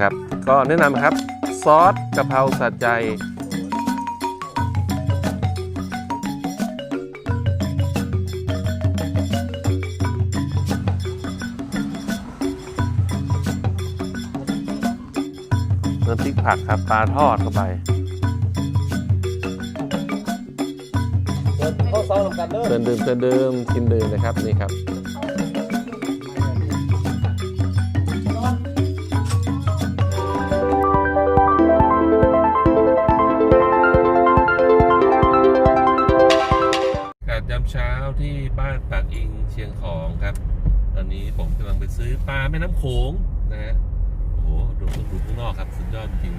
ครับ ก็แนะนำครับซอสกะเพราสัดใจน้ำพริกผักครับปลาทอดเข้าไปเดินเข้าซอยลงกันเด้อเชิญดื่มเชิญดื่มกินดื่มนะครับนี่ครับ เช้าที่บ้านปากอิงเชียงของครับ ตอนนี้ผมกำลังไปซื้อปลาแม่น้ำโขงนะฮะโอ้โหดูดูข้างนอกครับ สุดยอดจริง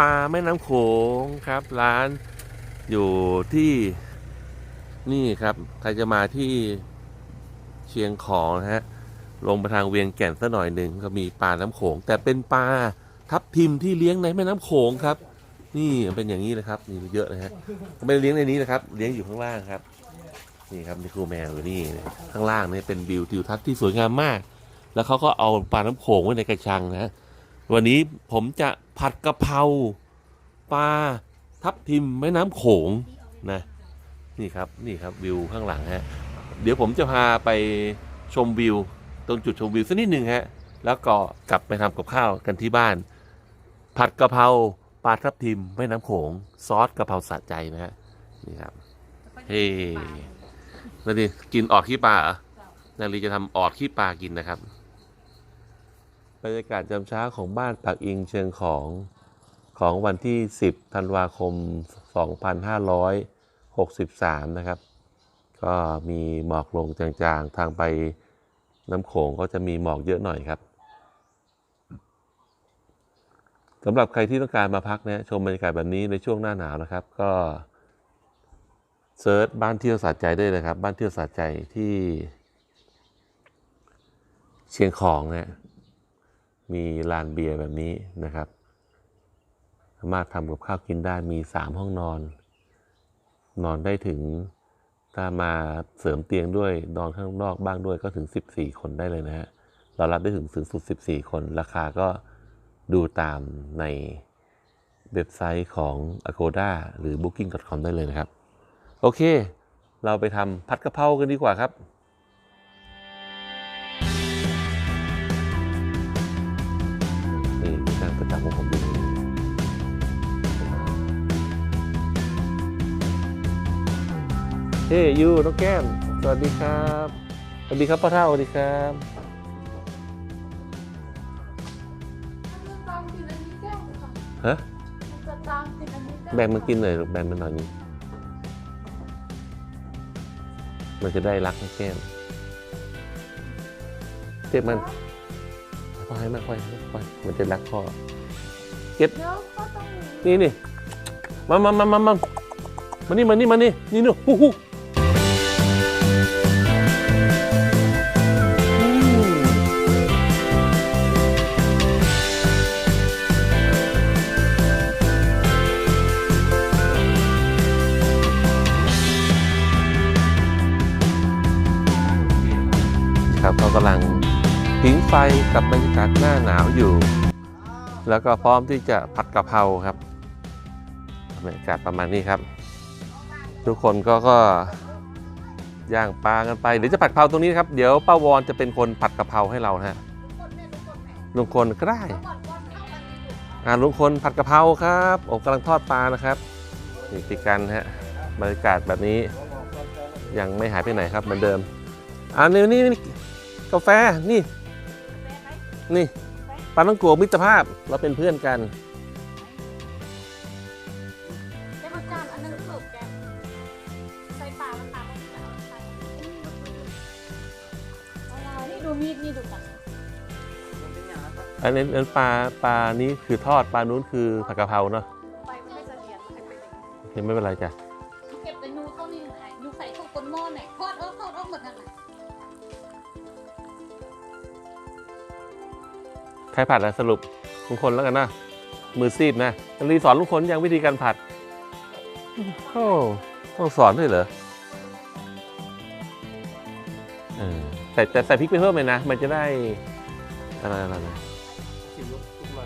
ปลาแม่น้ำโขงครับ ร้านอยู่ที่นี่ครับ ใครจะมาที่เชียงของนะฮะลงไปทางเวียงแก่นสักหน่อยหนึ่งก็มีปลาน้ำโขง แต่เป็นปลาทับทิมที่เลี้ยงในแม่น้ำโขงครับ นี่มันเป็นอย่างนี้เลยครับนี่เยอะนะฮะไม่ได้เลี้ยงในนี้นะครับ เลี้ยงอยู่ข้างล่างครับ นี่ครับนี่ครูแมวอยู่นี่ข้างล่างนี่เป็นวิวทิวทัศน์ที่สวยงามมาก แล้วเขาก็เอาปลาน้ำโขงไว้ในกระชังนะฮะ วันนี้ผมจะผัดกะเพราปลาทับทิมแม่น้ำโขงนะนี่ครับนี่ครับวิวข้างหลังฮะเดี๋ยวผมจะพาไปชมวิว ตรงจุดชมวิวสักนิดหนึ่งฮะแล้วก็กลับไปทำกับข้าวกันที่บ้าน ผัดกะเพราปลาทับทิมแม่น้ำโขงซอสกะเพราสะใจนะฮะนี่ครับเฮ้แล้วนี่กินออดขี้ปลาเหรอนาลีจะทำออดขี้ปลากินนะครับ บรรยากาศยามเช้าของบ้านปากอิงเชียงของของวันที่ 10 ธันวาคม 2563 นะครับ ก็มีหมอกลงจางๆ ทางไปน้ำโขงก็จะมีหมอกเยอะหน่อยครับสำหรับใครที่ต้องการมาพักนะชมบรรยากาศแบบนี้ในช่วงหน้าหนาวนะครับ ก็เซิร์ชบ้านเที่ยวสาใจได้เลยครับ บ้านเที่ยวสาใจที่เชียงของเนะ มีลานเบียร์แบบนี้นะครับ สามารถทำกับข้าวกินได้มีสามห้องนอน นอนได้ถึงถ้ามาเสริมเตียงด้วยนอนข้างนอกบ้างด้วยก็ถึง 14 คนได้เลยนะฮะเรารับได้ถึงสูงสุด 14 คน ราคาก็ดูตามในเว็บไซต์ของ Agoda หรือ Booking.com ได้เลยนะครับ โอเค เราไปทำผัดกะเพรากันดีกว่าครับ เฮ้ยูน้องแก้ม สวัสดีครับ สวัสดีครับพ่อเท่าสวัสดีครับจะตามกินอันนี้แก้วค่ะฮะจะตามกินอันนี้ก้วแบ่งมันกินหน่อยลูกแบ่งมันหน่อยนึงมันจะได้รักนะแก้มเจ็บมันพ่อให้มากพ่อให้มากพ่อให้มันจะรักพ่อเดี๋ยวก็ต้องมีนี่นี่มามามามามามานี่มานี่มานี่นี่นู่ฮู้ฮู้ กำลังผิงไฟกับบรรยากาศหน้าหนาวอยู่ แล้วก็พร้อมที่จะผัดกะเพราครับบรรยากาศประมาณนี้ครับ ทุกคนก็ก็ย่างปลากันไปเดี๋ยวจะผัดกะเพราตรงนี้ครับเดี๋ยวป้าวอนจะเป็นคนผัดกะเพราให้เรานะฮะลุงคนก็ได้อ่าลุงคนผัดกะเพราครับโอ้กำลังทอดปลานะครับนี่ติดกันฮะบรรยากาศแบบนี้ยังไม่หายไปไหนครับเหมือนเดิมอ่านี่นี่ กาแฟนี่นี่ปาต้องกลัวมิตรภาพเราเป็นเพื่อนกันอันนี้อันปลาปลานี้คือทอดปลานู้นคือผักกะเพราเนาะเห็นไม่เป็นไรจ้ะ รผัดอะสรุปลุงคนแล้วกันนะ มือซีดนะรีสอนลุงคนยังวิธีการผัดโอ้ต้องสอนด้วยเหรอเออแต่แต่ใส่พริกไปเพิ่มเลยนะ มันจะได้อะไรอะไรอะไหน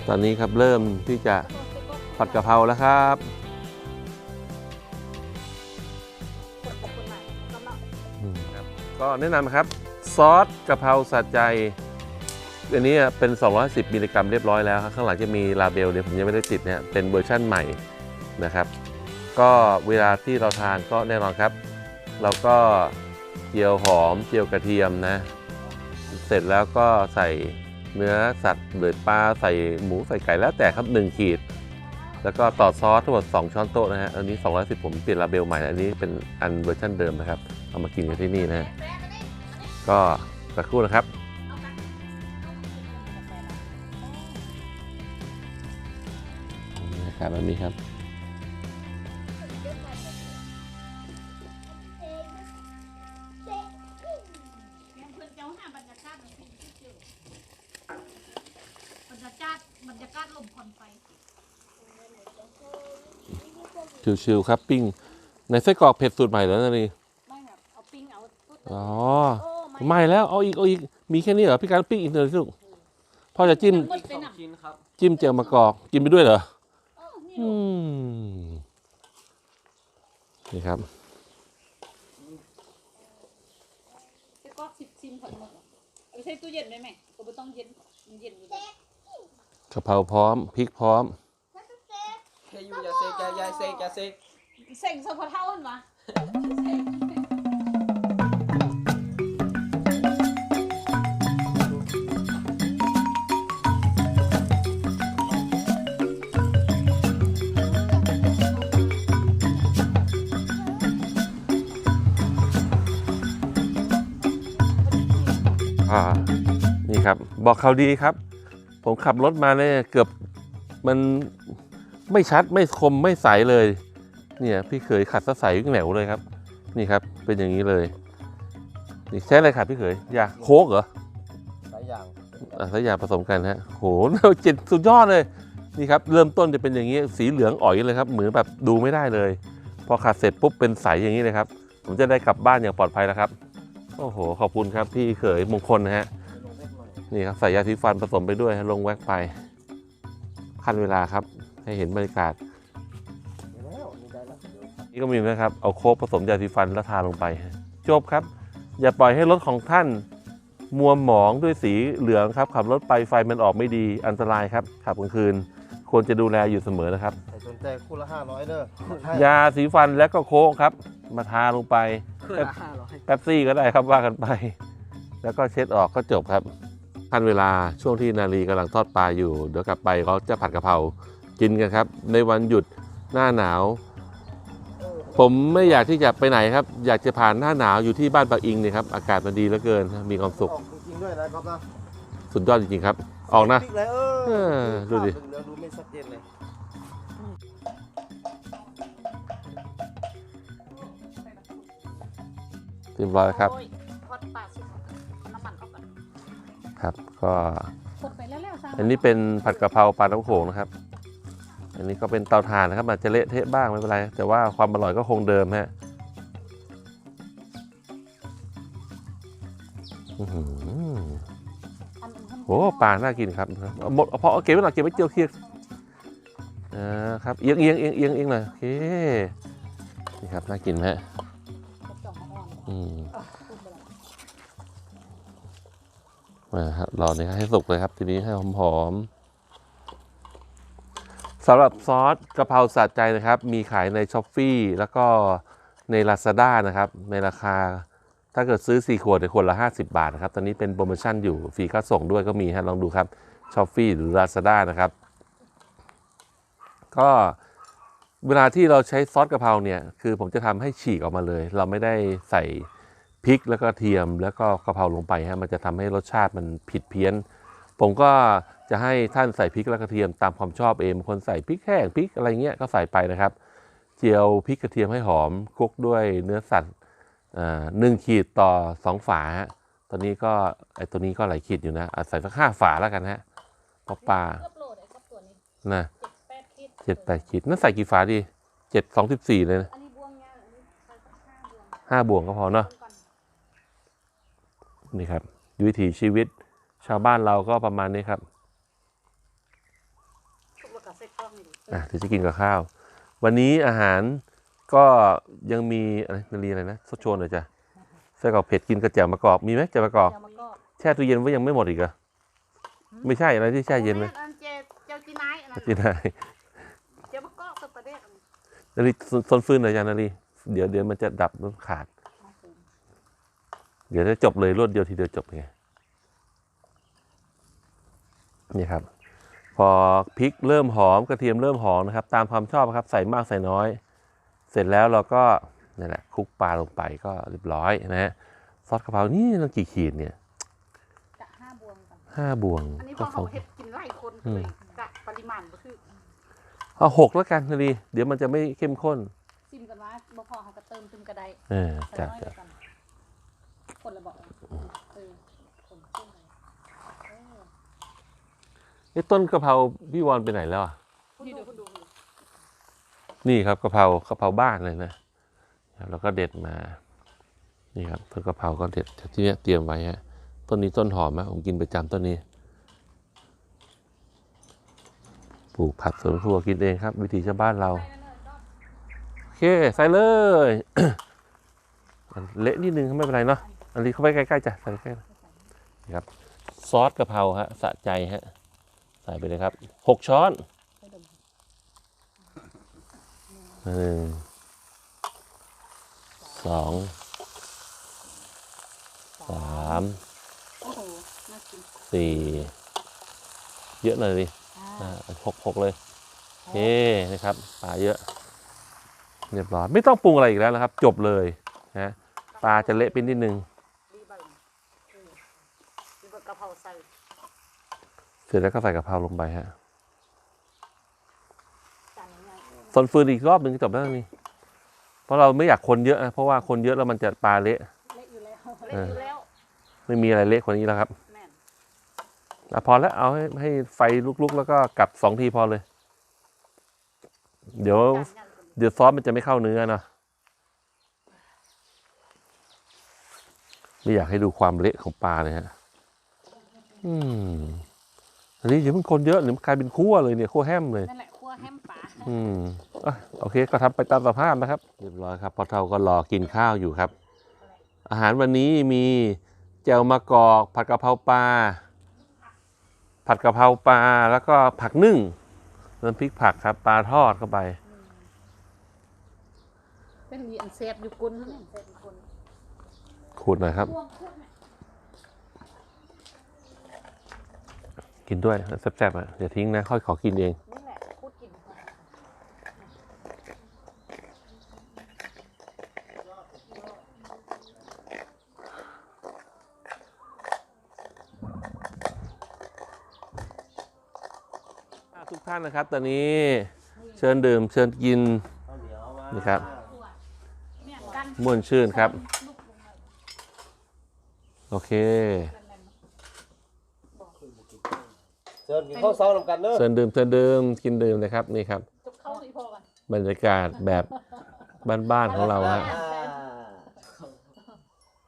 ตอนนี้ครับเริ่มที่จะผัดกะเพราแล้วครับก็แนะนำครับ ซอสกะเพราสัดใจ อันนี้เป็น 210 มิลลิกรัมเรียบร้อยแล้วครับข้างหลังจะมีลาเบลเดี๋ยวผมยังไม่ได้ติดเนี่ยเป็นเวอร์ชั่นใหม่นะครับ ก็เวลาที่เราทานก็แน่นอนครับ เราก็เจียวหอมเจียวกระเทียมนะ เสร็จแล้วก็ใส่เนื้อสัตว์หรือปลาใส่หมูใส่ไก่แล้วแต่ครับ 1 ขีด แล้วก็ต่อซอสทั้งหมด 2 ช้อนโต๊ะนะฮะอันนี้ 210 ผมเปลี่ยนลาเบลใหม่อันนี้เป็นอันเวอร์ชันเดิมนะครับ เอามากินกันที่นี่นะฮะก็สักครู่นะครับ บรรยากาศแบบนี้ครับยังเพิ่นเจ้าหน้าบรรยากาศมันเป็นที่เจอบรรยากาศบรรยากาศลมควันไฟชิวๆครับปิ้ง ในไส้กรอกเผ็ดสูตรใหม่แล้วนะนี่ไม่แบบเอาปิ้งเอาตุ๊ดอ๋อโอ้ไม่แล้วเอาอีกเอาอีกมีแค่นี้เหรอพี่การปิ้งอีกหน่อยสิลูกพ่อจะจิ้มหมดไปสองหนักชิ้นครับจิ้มเจียวมะกอกกินไปด้วยเหรอเออ นี่อืลูกมนี่ครับจะก็สิบซิมผ่อนหมดอะเอาไปใส่ตู้เย็นได้ไหมก็ไม่ต้องเย็นมันเย็นอยู่แล้วกะเพราพร้อมพริกพร้อมแค่อยู่อย่าเซกอย่าอย่าเซกอย่าเซกเส่งสะพอเท่ามันมา อ่านี่ครับ บอกข่าวดีครับ ผมขับรถมาเนี่ยเกือบมันไม่ชัดไม่คมไม่ใสเลย เนี่ยพี่เขยขัดซะใสแหนวเลยครับ นี่ครับเป็นอย่างนี้เลยนี่ใช้อะไรขัดพี่เขยยาโคกเหรอหลายอย่างอะสายยาผสมกันฮะโหเจ็ดสุดยอดเลยนี่ครับเริ่มต้นจะเป็นอย่างนี้สีเหลืองอ่อยเลยครับเหมือนแบบดูไม่ได้เลย พอขัดเสร็จปุ๊บเป็นใสอย่างนี้เลยครับ ผมจะได้กลับบ้านอย่างปลอดภัยแล้วครับ โอ้โห ขอบคุณครับพี่เขยมงคลนะฮะลงเล็กหน่อยนี่ครับใส่ยาสีฟันผสมไปด้วยฮะลงแว็กไปขั้นเวลาครับ ให้เห็นบรรยากาศเดี๋ยวแล้วนี่ได้แล้วเดี๋ยวครับนี่ก็มีนะครับ เอาโคกผสมยาสีฟันแล้วทาลงไป จบครับ อย่าปล่อยให้รถของท่าน มัวหมองด้วยสีเหลืองครับ ขับรถไปไฟมันออกไม่ดีอันตรายครับขับกลางคืน ควรจะดูแลอยู่เสมอนะครับ ใส่สนใจคู่ละห้าร้อยเด้อยาสีฟันและก็โค้กครับ มาทาลงไป คู่ละห้าร้อยแป๊บซี่ก็ได้ครับว่ากันไป แล้วก็เช็ดออกก็จบครับทันเวลาช่วงที่นาลีกำลังทอดปลาอยู่ เดี๋ยวกลับไปเขาจะผัดกะเพรากินกันครับ ในวันหยุดหน้าหนาว ผมไม่อยากที่จะไปไหนครับ อยากจะผ่านหน้าหนาวอยู่ที่บ้านปากอิงเนี่ยครับอากาศมันดีเหลือเกิน มีความสุขออกจริงๆด้วยนะครับนะสุดยอดจริงๆครับ ออกนะ พริกเลยเอเอออดูดิเหลืองๆดูไม่ชัดเจนเลย เรียบร้อยครับโอ้ยทอดปลาสุกน้ำมันเข้าไปครับ ก็กดไปแล้วแล้วๆอันนี้เป็นผัดกะเพราปลาน้ำโขงนะครับ อันนี้ก็เป็นเตาถ่านนะครับอาจจะเละเทะบ้างไม่เป็นไร แต่ว่าความอร่อยก็คงเดิมฮะอื้อหืออันอื่นทำโอ้ปลาน่ากินครับเอาหมดเอาพอเอาเก็บไว้หน่อยเก็บไว้เจียวเคียงอ่าครับเอียงเอียงเอียงเอียงเอียงหน่อยโอเคนี่ครับน่ากินไหมฮะกระจ่ อืมมาครับรอนี่ครับให้สุกเลยครับ ทีนี้ให้หอมๆสำหรับซอสกะเพราสัดใจนะครับ มีขายในช้อปฟีแล้วก็ใน Lazada นะครับ ในราคาถ้าเกิดซื้อ 4 ขวดในขวดละ 50 บาทนะครับ ตอนนี้เป็นโปรโมชั่นอยู่ฟรีค่าส่งด้วยก็มีฮะลองดูครับช้อปฟีหรือ Lazada นะครับ ก็ เวลาที่เราใช้ซอสกะเพราเนี่ยคือผมจะทำให้ฉีกออกมาเลย เราไม่ได้ใส่พริกแล้วก็เทียมแล้วก็กะเพราลงไปฮะมันจะทำให้รสชาติมันผิดเพี้ยน ผมก็จะจะให้ท่านใส่พริกและกระเทียมตามความชอบเองบางคนใส่พริกแห้งพริกอะไรเงี้ยก็ใส่ไปนะครับ เจียวพริกกระเทียมให้หอมคลุกด้วยเนื้อสัตว์อ่าหนึ่งขีดต่อสองฝาฮะตอนนี้ก็ไอตัวนี้ก็หลายขีดอยู่นะอะใส่สักห้าฝาแล้วกันฮะเพราะปลาเกือบโหลดไอ้ครอบตัวนี้นะ เจ็ดแปดคิดเจ็ดแปดขีดนั่นใส่กี่ฝาดีเจ็ดสองสิบสี่เลยนะอันนี้บวงยาวอันนี้ใส่สักห้าบวงห้าบวงก็พอเนาะก่อนนี่ครับวิถีชีวิตชาวบ้านเราก็ประมาณนี้ครับทุกประกาศใส่กล้องนี่ดิอะเดี๋ยวจะกินกับข้าว วันนี้อาหารก็ยังมีอะไรนาลีอะไรนะสดโชนหน่อยจ้ะไส้กรอกเผ็ดกินกระเจียวมะกอกมีไหมเจียวมะกอกเดี๋ยวมันก็แช่ตู้เย็นไว้ยังไม่หมดอีกเหรอไม่ใช่อะไรที่แช่เย็นไหมอันเจเจ้าจีนายอันนั้นจีนาย เจ้ามะกอกสประเดกอัน นี้นาลีซนฟืนหน่อยจ้ะนาลีเดี๋ยวเดี๋ยวมันจะดับมันขาด เดี๋ยวจะจบเลยรวดเดียวทีเดียวจบไงนี่ครับ พอพริกเริ่มหอมกระเทียมเริ่มหอมนะครับ ตามความชอบครับ ใส่มากใส่น้อย เสร็จแล้วเราก็นี่แหละคลุกปลาลงไปก็เรียบร้อยนะฮะซอสกะเพรานี่ต้องกี่ขีดเนี่ยกะห้าบวงก่อนห้าบวงอันนี้พก็อสเขาองเฮ็ดกินไล่คนอืเลมยกะปริมาณก็คือ เอาหกแล้วกันนาลีเดี๋ยวมันจะไม่เข้มข้นซิมกันว่าบ่พอเขาก็เติมตึมกระไดเออใส่จ้ะน้อยจ้ะเดียวกันคนละบอกเออคนขึ้นเลยเออไอ้ต้นกะเพราพี่วอนไปไหนแล้วอะคุณดูคุณดูคุณดูนี่ครับกะเพรากะเพราบ้านเลยนะครับแล้วก็เด็ดมา นี่ครับต้นกะเพราก็เด็ดจากที่เนี้ยเตรียมไว้ฮะต้นนี้ต้นหอมนะผมกินประจำต้นนี้ ปลูกผักสวนครัวกินเองครับ วิถีชาวบ้านเรา โอเค ใส่เลยเละนิดนึงไม่เป็นไรเนาะอันนี้เข้าไปใกล้ๆจ้ะใส่ใกล้ๆนะครับซอสกะเพราฮะสะใจฮะใส่ไปเลยครับหกช้อนหนึ่งสองสามสี่เยอะเลยดิ หกหกเลยโอเคนะครับปลาเยอะเรียบร้อยไม่ต้องปรุงอะไรอีกแล้วนะครับ จบเลยนะปลาจะเละไปนิดนึงดีเบิ่งเออดีเบิ่งกะเพราใส่เสร็จแล้วก็ใส่กะเพราลงไปฮะจานใหญ่ๆส่วนฟืนอีกรอบหนึ่งก็จบแล้วนี่เพราะเราไม่อยากคนเยอะนะเพราะว่าคนเยอะแล้วมันจะปลาเละเละอยู่แล้วเละอยู่แล้วไม่มีอะไรเละกว่านี้แล้วครับแม่ นอะพอแล้วเอาให้ให้ไฟลุกๆ แล้วก็กลับสองทีพอเลย เดี๋ยวจานใหญ่กว่านี้เดี๋ยวซอสมันจะไม่เข้าเนื้อเนาะไม่อยากให้ดูความเละของปลาเลยฮะอืมอันนี้เดี๋ยวมันคนเยอะหรือมันกลายเป็นคั่วเลยเนี่ยคั่วแห้มเลย นั่นแหละคั่วแฮมปลาอืมอะโอเคก็ทำไปตามสภาพนะครับ เรียบร้อยครับพอเท่าก็รอกินข้าวอยู่ครับ อาหารวันนี้มีแจ่วมะกอกผัดกะเพราปลา ผัดกะเพราปลาแล้วก็ผักนึ่งน้ำพริกผักครับปลาทอดเข้าไป เป็นมีอันเซฟอยู่กุนเท่านั้นเซฟอยู่กุนขูดหน่อยครับพวงคุดเนี่ยกินด้วยแซ่บๆอะอย่าทิ้งนะ ค่อยขอกินเอง นี่แหละคุดกิน ทุกท่านนะครับ ตอนนี้เชิญดื่มเชิญกินเอาเหนียวมานี่ครับเนี่ยกันม่วนชื่นครับลูกลงมาโอเคเชิญกินข้าวเช้านำกันเด้อเชิญดื่มเชิญดื่มกินดื่มนะครับนี่ครับจุกเข้าอีพอกันบรรยากาศแบบบ้านๆของเราฮะอ่า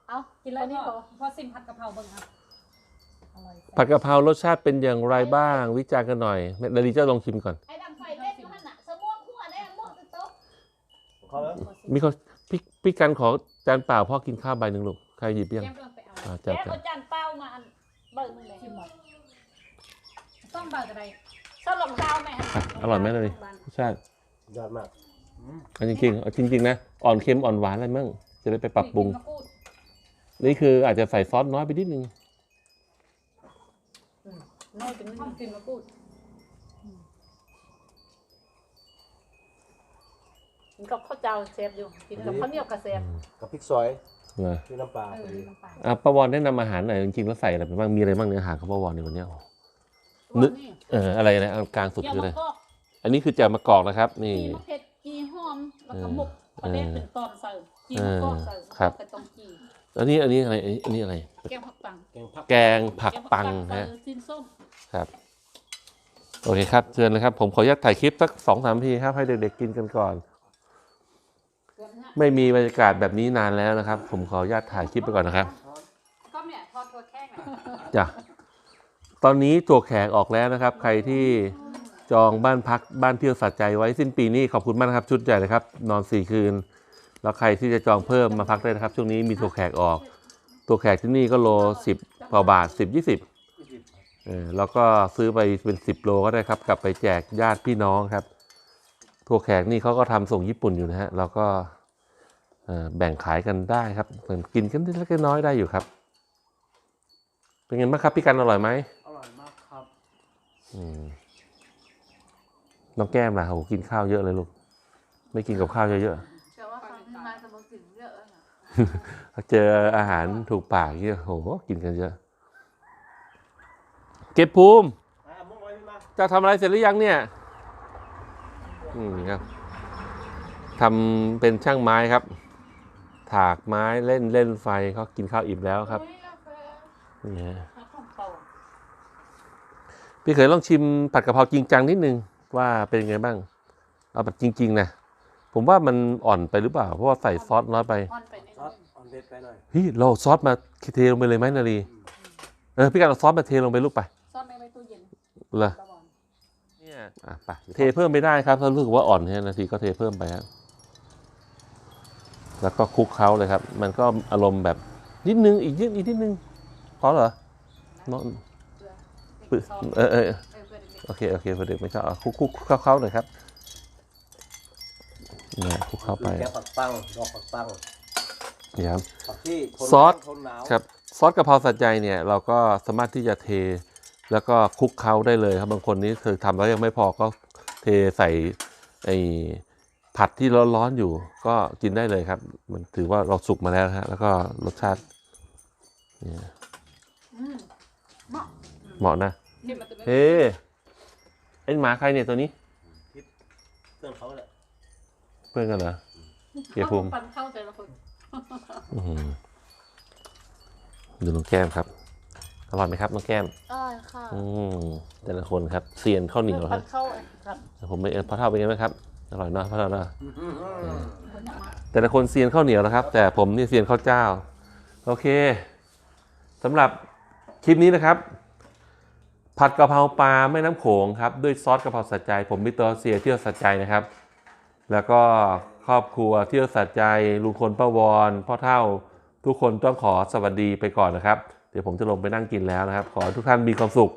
เอากินแล้วนี่พอพอซิมผัดกะเพราเบิ่งครับอร่อย ผัดกะเพรารสชาติเป็นอย่างไรบ้าง วิจารณ์กันหน่อยนาดีเจ้าลองชิมก่อน ไอ้ดำไฟเล่นอยู่หันน่ะสมวกหัวได้หมดโต๊ะเขาแล้วมีคนพี่พี่กันขอจานเปล่าพ่อกินข้าวใบหนึ่งลูกใครหยิบยังแก้มเบิ่งไปเอาอ่าแกจ้าก็จ้าจานเป้ามาอันเบิ่งเลยชิมหมดต้องเบาจะได้สลองดาวแม่อะอร่อยไหมนาดีรสชาติยอดมากเอาจริงๆเอาจริง ๆ นะ อ่อนเค็มอ่อนหวานอะไรมั่งจะได้ไปปรับปรุงกินมะกรูดนี่คืออาจจะใส่ซอสน้อยไปนิดนึง น้อยเป็นห้องกินมะกรูดกินกับข้าวเจ้าเซฟอยู่กินกับข้าวเหนียวกระเซฟกับพริกซอยนะที่น้ำปลาเอพออดีน้ำปลาอะประวอนแนะนำอาหารหน่อยจริงๆแล้วใส่อะไรไปบ้างมีอะไรบ้างเนื้ออาหารของประวอนในวันเนี้ยนึกนี่เอออะไรนะอันกลางสุดอย่าคืออะไรมากอกอันนี้คือแจ่วมะกอกนะครับ นี่จีมะเผ็ดจีหอมแล้วก็หมกประเด็นเป็นตอนใส่จีมะกอกใส่ครับไปต้มจี อันนี้อันนี้อะไรอันนี้อันนี้อะไร แกงผักปังแกงผักแกงผักปังแกฮะใส่จิ้นส้มครับโอเคครับเชิญเลยครับ ผมขออนุญาตถ่ายคลิปสักสองสามทีครับ ให้เด็กๆกินกันก่อนส่วนเนี้ยไม่มีบรรยากาศแบบนี้นานแล้วนะครับ ผมขออนุญาตถ่ายคลิปไปก่อนนะครับก็เนี่ยทอดตัวแข้งน่ะจ้ะตอนนี้ตัวแขกออกแล้วนะครับ ใครที่จองบ้านพักบ้านเที่ยวสัตใจไว้สิ้นปีนี้ขอบคุณมากนะครับ ชุดใหญ่นะครับ นอนสี่คืน แล้วใครที่จะจองเพิ่มมาพักได้นะครับ ช่วงนี้มีตัวแขกออก ตัวแขกที่นี่ก็โลสิบกว่าบาทสิบยี่สิบเออแล้วก็ซื้อไปเป็นสิบโลก็ได้ครับ กลับไปแจกญาติพี่น้องครับ ตัวแขกนี่เขาก็ทำส่งญี่ปุ่นอยู่นะฮะแล้วก็เอ่อแบ่งขายกันได้ครับเหมือนกินกันเล็กๆน้อยๆได้อยู่ครับ เป็นไงบ้างครับพี่กันอร่อยไหมอร่อยมากครับอืมน้องแก้มล่ะโหกินข้าวเยอะเลยลูก ไม่กินกับข้าวเยอะแเจออาหารถูกปากเยอะโหกินกันเยอะ เก็บภูมิจะทำอะไรเสร็จหรือยังเนี่ยอืมครับทำเป็นช่างไม้ครับ ถากไม้เล่นเล่นไฟเขากินข้าวอิ่มแล้วครับนี่ฮะแล้วข้าวเปล่าพี่เคยลองชิมผัดกะเพราจริงจังนิดนึงว่าเป็นไงบ้าง เอาแบบจริง ๆ นะ ผมว่ามันอ่อนไปหรือเปล่า เพราะว่าใส่ซอสน้อยไป อ่อนไป เด็ดไปหน่อยเฮ้ยเราเอาซอสมาเทลงไปเลยไหมนาลีเออพี่การเอาซอสมาเทลงไปลูกไปซ่อนในไว้ตู้เย็นเลยตลอดเนี่ยอะไปเทเพิ่มไม่ได้ครับถ้ารู้สึกว่าอ่อนเนี่ยนาทีก็เทเพิ่มไปครับแล้วก็คลุกเคล้าเลยครับ มันก็อารมณ์แบบนิดนึงอีกนิดอีกนิดนึงพอเหรอเนอะเพื่อเด็กซอนเออเออ เออเพื่อเด็กโอเค โอเคพอดีไม่ชอบเอาคลุกคลุกคลุกเคล้าๆหน่อยครับเนี่ยคลุกเข้าไป แกงผักปังดอกผักปังเนี่ยครับผักที่ทนซอสทนหนาวครับซอสกะเพราสัจใจเนี่ยเราก็สามารถที่จะเทแล้วก็คลุกเคล้าได้เลยครับบางคนนี่คือทำแล้วยังไม่พอก็เทใส่ไอ้ผัดที่ร้อนๆอยู่ ก็กินได้เลยครับ มันถือว่าเราสุกมาแล้วนะฮะแล้วก็รสชาติเนี่ยอืมเหมาะเหมาะนะเก็บมาตัวไม่เฮ้ไอ้หมาใครเนี่ยตัวนี้เครื่องเขาแหละเพื่อนกันเหรอ เกียร์ภูมิปันเข้าแต่ละคนอื้อหือ ดูน้องแก้มครับ อร่อยไหมครับน้องแก้ม อร่อยค่ะ อืมแต่ละคนครับเซียนข้าวเหนียวคปัรับนเข้าครับผมไม่พ่อเท่าเป็นไงบ้างครับ อร่อยเนาะพ่อเท่าเนาะคนอยากมาแต่ละคนเซียนข้าวเหนียวนะครับ แต่ผมนี่เซียนข้าวเจ้า โอเคสำหรับคลิปนี้นะครับ ผัดกะเพราปลาแม่น้ำโขงครับ ด้วยซอสกะเพราสัจใจ ผมมิสเตอร์เซียเที่ยวสัจใจนะครับ แล้วก็ ครอบครัวเที่ยวสัจใจลุงพลป้าวอนพ่อเท่า ทุกคนต้องขอสวัสดีไปก่อนนะครับ เดี๋ยวผมจะลงไปนั่งกินแล้วนะครับ ขอให้ทุกท่านมีความสุข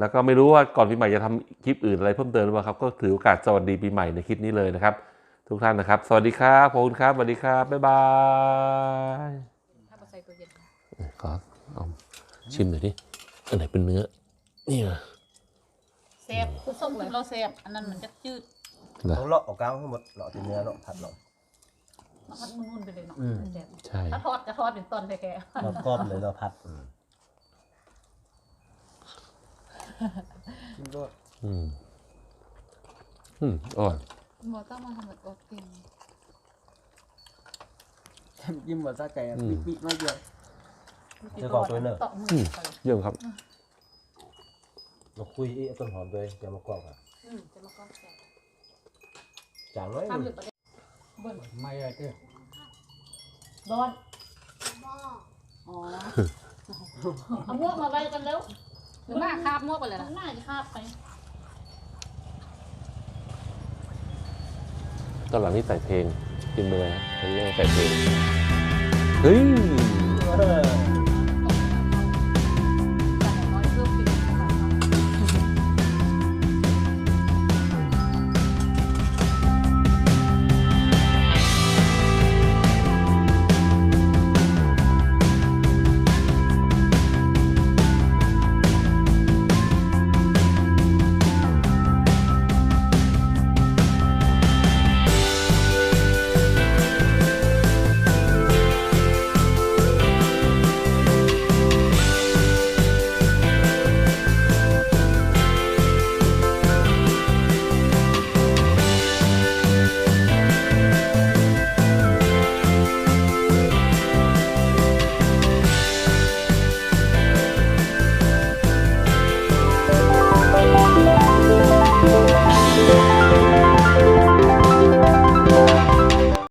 แล้วก็ไม่รู้ว่าก่อนปีใหม่จะทำคลิปอื่นอะไรเพิ่มเติมหรือเปล่าครับ ก็ถือโอกาสสวัสดีปีใหม่ในคลิปนี้เลยนะครับ ทุกท่านนะครับ สวัสดีครับขอบคุณครับสวัสดีครับบ๊ายบายถ้ามาใส่ตัวเย็นขอเอาชิมหน่อยดิอันไหนเป็นเนื้อนี่นะแซ่บคือส้มเราแซ่บอันนั้นมันจะจืด เหรอต้องเลาะเอากลางทั้งหมดเลาะที่เนื้อเลาะผัดเลาะมันมุนๆไปเลยเนาะอืม แซ่บใช่ ถ้าทอดจะทอดเป็นตอนแท้เรากรอบเลยเราผัดอืมชิมด้วยอืมอืมอร่อยหมอต้องมาทำแบบอดกินยิ้มเหมือนซาไก่อะอืมปิดๆมากเดียวๆเจอของตัวเนอะตอกมืออืมใส่เยี่ยมครับ เราคุยอีต้นหอมด้วยอย่ามากรอบครับอืมจะมาก้อนแซ่บ จางน้อยทำอยู่ประเด็นเบิ่งไม่อะไรเด้อร้อนอ๋อเอามวกมาไว้กันแล้วหรือหน้าคาบมวกไปเลยนะหน้าจะคาบไปตอนหลังนี่ใส่เพลงกินไปเลยนะเป็นเรื่องใส่เพลงเฮ้ย เออ